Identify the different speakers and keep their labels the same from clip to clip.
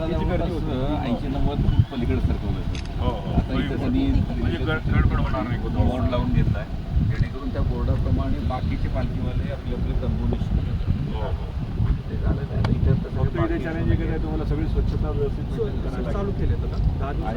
Speaker 1: जवळपास ऐंशी नव्वद पलीकडे सरकवलं
Speaker 2: हो हो.
Speaker 1: आता इथं त्यांनी
Speaker 2: म्हणजे.
Speaker 1: बोर्ड लावून घेतलाय. जेणेकरून त्या बोर्डाप्रमाणे बाकीचे पालखीवाले आपले आपले तंबू निश्चित.
Speaker 2: हो हो.
Speaker 1: ते झालं नाही
Speaker 2: चॅलेंज आहे तुम्हाला सगळी स्वच्छता व्यवस्थित
Speaker 3: चालू. केले दहा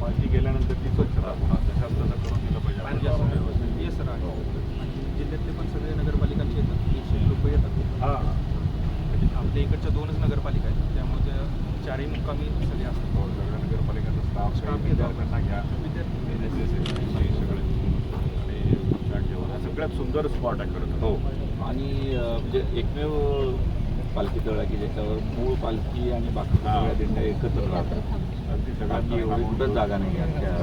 Speaker 2: पालखी गेल्यानंतर ती स्वच्छता पुन्हा तसं करून दिलं पाहिजे.
Speaker 3: येस सर जिल्ह्यातले पण सगळे नगरपालिकांचे येतात. एकशे लोक येतात.
Speaker 2: हा.
Speaker 3: आपल्या इकडच्या दोनच नगरपालिका आहेत. त्यामुळे त्या चारही मुक्कामी सगळे असतात
Speaker 2: हो, सगळ्या नगरपालिकाचा स्टाफ विद्यार्थ्यांना घ्या
Speaker 3: विद्यार्थी
Speaker 2: सगळे. आणि लक्षात ठेवा हा सगळ्यात सुंदर स्पॉट आहे खरं तर.
Speaker 1: हो. आणि अं, म्हणजे एकमेव पालखी तळ आहे की ज्याच्यावर मूळ पालखी आणि
Speaker 2: हा.
Speaker 1: सगळ्या दिंड्या एकत्र राहतात.
Speaker 2: अगदी
Speaker 1: बाकी
Speaker 2: सगळ्यांना
Speaker 1: एवढी कुठंच जागा नाही आहे त्या.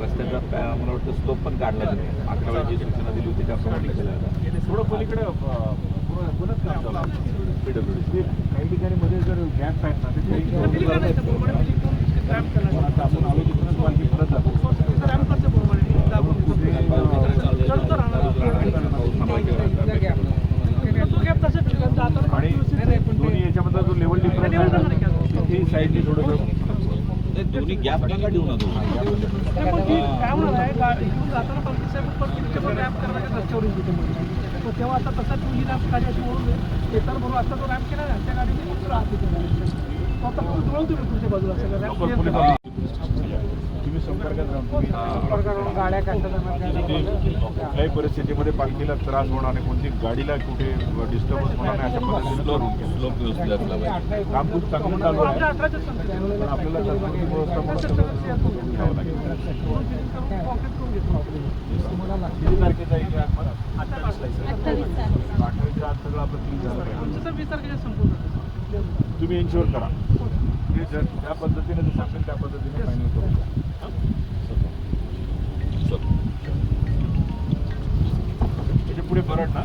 Speaker 1: रस्त्याचा काय मला वाटतं स्लोप पण काढला नाही मागच्या वेळी जी सूचना दिली होती त्याप्रमाणे केलं जातं
Speaker 2: थोडं पलीकडे अं, पुन्हाच काम चालू. काही ठिकाणी मध्ये जर गॅप आहेत ना ते आता आपण आलो तिथूनच पालखी परत जातो आणि दोन्ही जो लेवल डिफरन्स आहे साईडने थोडंसं
Speaker 1: दोन्ही गॅप नका देऊ ना दोन्ही
Speaker 4: तेव्हा आता तसा टू खाली अशी वळून येताना म्हणून आता तो रॅम्प केला त्या गाडीने राहत होते तो आता पुढे जुळवतो मी पुढच्या बाजूला सगळं. रॅम्प.
Speaker 2: तुम्ही संपर्कात तुम्ही कुठल्याही परिस्थितीमध्ये पालखीला त्रास होणार नाही. कोणती गाडीला कुठे डिस्टर्बन्स होणार नाही अशा पद्धतीने काम खूप चांगलं चालू आहे. आपल्याला तात्पुरती व्यवस्था घ्यावं लागेल. किती तारखेचा इथे आत सगळं आपलं झालं तुम्ही इन्शुअर करा. ते जर त्या पद्धतीने जसं असेल त्या पद्धतीने फायनल करून त्याच्या पुढे परत ना?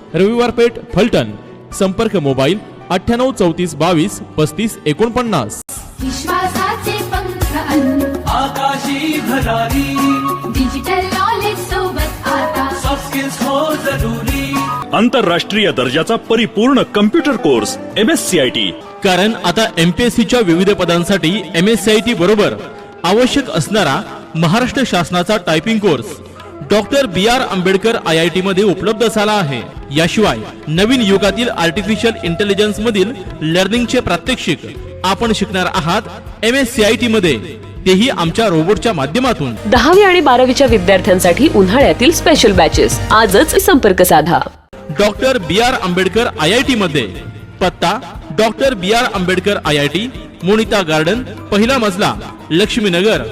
Speaker 5: रविवार पेठ फलटण. संपर्क मोबाईल अठ्ठ्याण्णव चौतीस बावीस पस्तीस एकोणपन्नास.
Speaker 6: विश्वासाचे पंख अनु
Speaker 7: आकाशी भरारी
Speaker 6: डिजिटल नॉलेज सोबत आता.
Speaker 7: सॉफ्ट स्किल्स हो जरुरी.
Speaker 8: आंतरराष्ट्रीय दर्जाचा परिपूर्ण computer course M S C I T
Speaker 5: कारण आता एमपीएससीच्या विविध पदांसाठी M S C I T बरोबर आवश्यक असणारा महाराष्ट्र शासनाचा typing course doctor B R Ambedkar I I T मध्ये उपलब्ध झाला आहे. याशिवाय नवीन युगातील आर्टिफिशियल इंटेलिजन्स मधील लर्निंगचे प्रात्यक्षिक आपण शिकणार आहात M S C I T मध्ये. तेही आमच्या रोबोटच्या माध्यमातून.
Speaker 9: दहावी आणि बारावीच्या विद्यार्थ्यांसाठी उन्हाळ्यातील स्पेशल बॅचेस आजच संपर्क साधा.
Speaker 5: Doctor B R Ambedkar I I T मध्ये पत्ता doctor B R Ambedkar I I T Monita garden पहिला मजला लक्ष्मीनगर.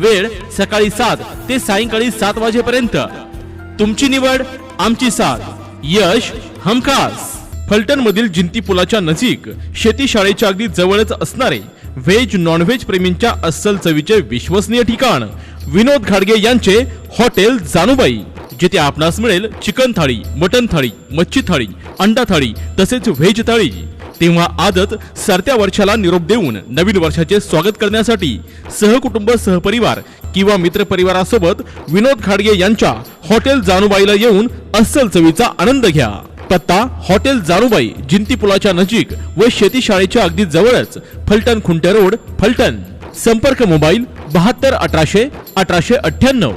Speaker 5: वेळ सकाळी सात ते सायंकाळी सात वाजेपर्यंत. तुमची निवड आमची साथ. यश हमखास. फलटण मधील जिंती पुलाच्या नजीक शेती शाळेच्या अगदी जवळच असणारे व्हेज नॉनव्हेज प्रेमींच्या अस्सल चवीचे विश्वसनीय ठिकाण विनोद घाडगे यांचे हॉटेल जानुबाई जिथे आपणास मिळेल चिकन थाळी मटन थाळी मच्छी थाळी अंडा थाळी तसेच व्हेज थाळी. तेव्हा आजच सरत्या वर्षाला निरोप देऊन नवीन वर्षाचे स्वागत करण्यासाठी सहकुटुंब सहपरिवार किंवा मित्रपरिवारासोबत विनोद खाडगे यांच्या हॉटेल जानुबाईला येऊन अस्सल चवीचा आनंद घ्या. पत्ता हॉटेल जानुबाई जिंती पुलाच्या नजीक व शेती शाळेच्या अगदी जवळच फलटण खुंटे रोड फलटण. संपर्क मोबाईल बहात्तर अठराशे अठराशे अठ्ठ्याण्णव.